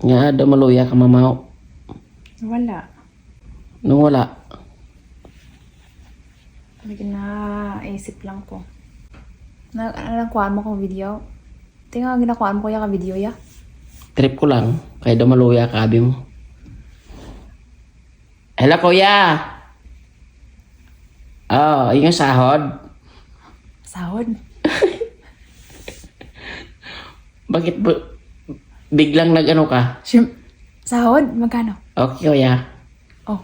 Nga, daw maluya ka mamaw. Wala. Nung wala. Naisip lang ko. Na, ano nakuhaan mo kong video? Tingnan ang ginakuhaan mo kaya ka video ya? Trip ko lang. Kaya daw maluya ka, abi mo. Hello, kuya! Oh, yung sahod. Sahod? Bakit bu- biglang nag-ano ka? Sim sahod? Magkano? Okay, kuya. Oh.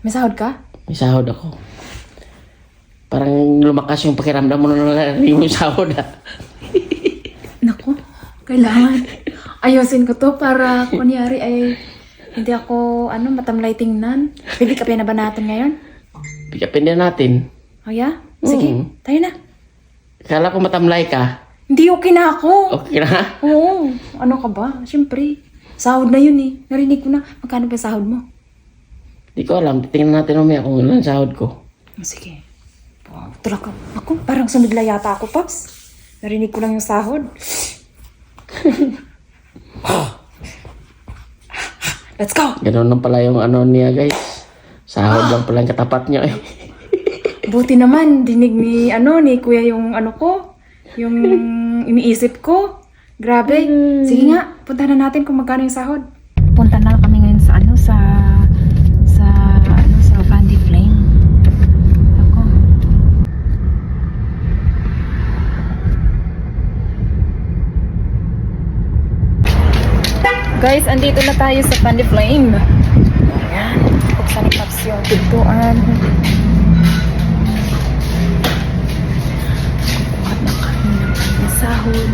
May sahod ka? May sahod ako. Parang lumakas yung pakiramdam mo na narinig mo yung sahod, ha? Naku, kailangan. Ayusin ko to para kunyari ay hindi ako ano matamlay tingnan. Pwede ka na ba natin ngayon? Pikapin din natin. O ya? Sige, Mm. tayo na. Kala ko matamlay ka. Hindi okay na ako. Okay na? Oo. Ano ka ba? Siyempre. Sahod na yun eh. Narinig ko na. Magkano ba sahod mo? Di ko alam. Titingnan natin mamaya kung ang sahod ko. Oh, Sige. Wow, tulak ka. Ako, parang sumigla yata ako, Paps. Narinig ko lang yung sahod. Let's go! Ganun lang pala yung ano niya, guys. Sahod lang pala yung katapat niya, eh. Buti naman, dinig ni, ano, ni kuya yung ano ko. Yung iniisip ko. Grabe. Sige nga, punta na natin kung magkano yung sahod. Punta na kami ngayon sa ano, sa sa ano, sa Bandy Flame. Ako. Guys, andito na tayo sa Bandy Flame. Ayan. Buksan ni Paps yung pintuan. Sahod.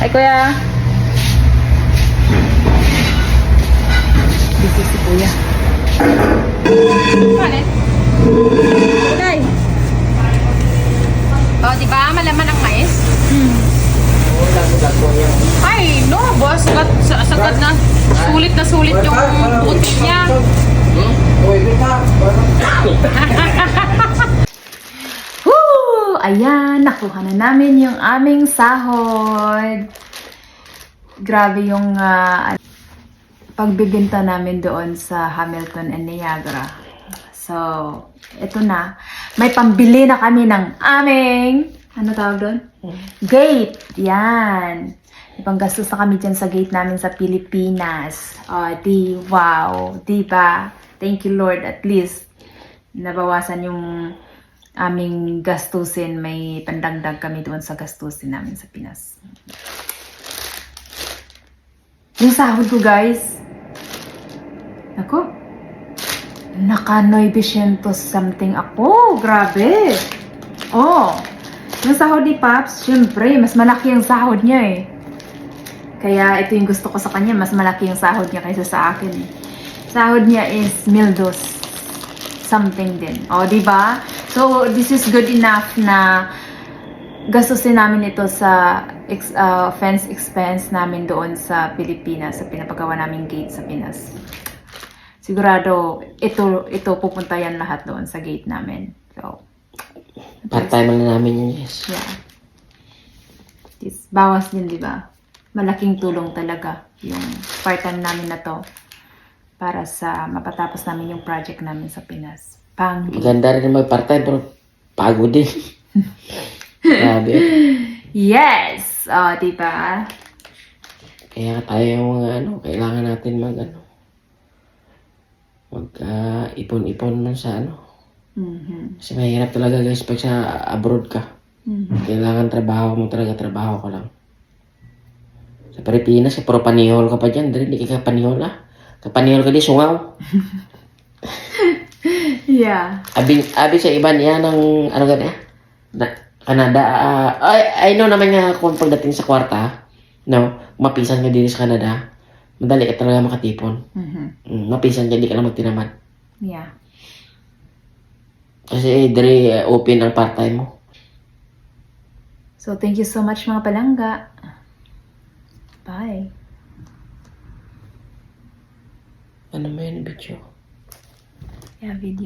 Hi, Kuya. Busy si Kuya. Palit? Nay! O, di ba? Malaman ang mais? Hmm. Ay, no, boss. Sagat, sa- sagat na. Sulit na sulit yung butik niya. Woo! Ayan, nakuha na namin yung aming sahod. Grabe yung ah, pagbibinta namin doon sa Hamilton and Niagara. So, ito na. May pambili na kami ng aming, ano tawag doon? Gate. Yan. May panggastos na kami dyan sa gate namin sa Pilipinas. O, di, wow. Di ba? Thank you, Lord. At least, nabawasan yung aming gastusin. May pandagdag kami doon sa gastusin namin sa Pinas. Yung sahod ko, guys. Ako, naka 900 something ako. Grabe. Oh, yung sahod ni Paps, syempre, mas malaki ang sahod niya eh. Kaya ito yung gusto ko sa kanya, mas malaki yung sahod niya kaysa sa akin eh. Sahod niya is mildos something din. O, di ba? So, this is good enough na gastusin namin ito sa ex, uh, fence expense namin doon sa Pilipinas, sa pinapagawa naming gate sa Pinas. Sigurado, ito, ito pupunta yan lahat doon sa gate namin. So, Part-time lang namin yun, yes. Yeah. This, bawas din, di ba? Malaking tulong talaga yung part-time namin na to para sa mapatapos namin yung project namin sa Pinas. Pang Maganda rin may part-time, pero pagod din. Grabe. Yes! O, di ba? Kaya tayo mga ano, kailangan natin mag ano, mag ah, ipon-ipon man sa ano. Mhm. Kasi mahirap talaga guys pag sa abroad ka. Mhm. Kailangan trabaho mo talaga, trabaho ka lang. Sa Pilipinas, eh, puro panihol ka pa dyan. Dali, hindi ka panihol ah. Kapanihol ka di, sungaw. Yeah. Abi, abi sa iba niya ng, ano gani ah? Na, Canada, ah, ay, I know naman nga kung pagdating sa kwarta, no, mapisan ka din sa Canada, madali ka talaga makatipon. Mhm. Mm, mapisan ka, hindi ka lang magtinamad. Yeah. Kasi dire open ang part-time mo. So, thank you so much mga palangga. Bye. Ano mo yun, bitch? Yeah, video.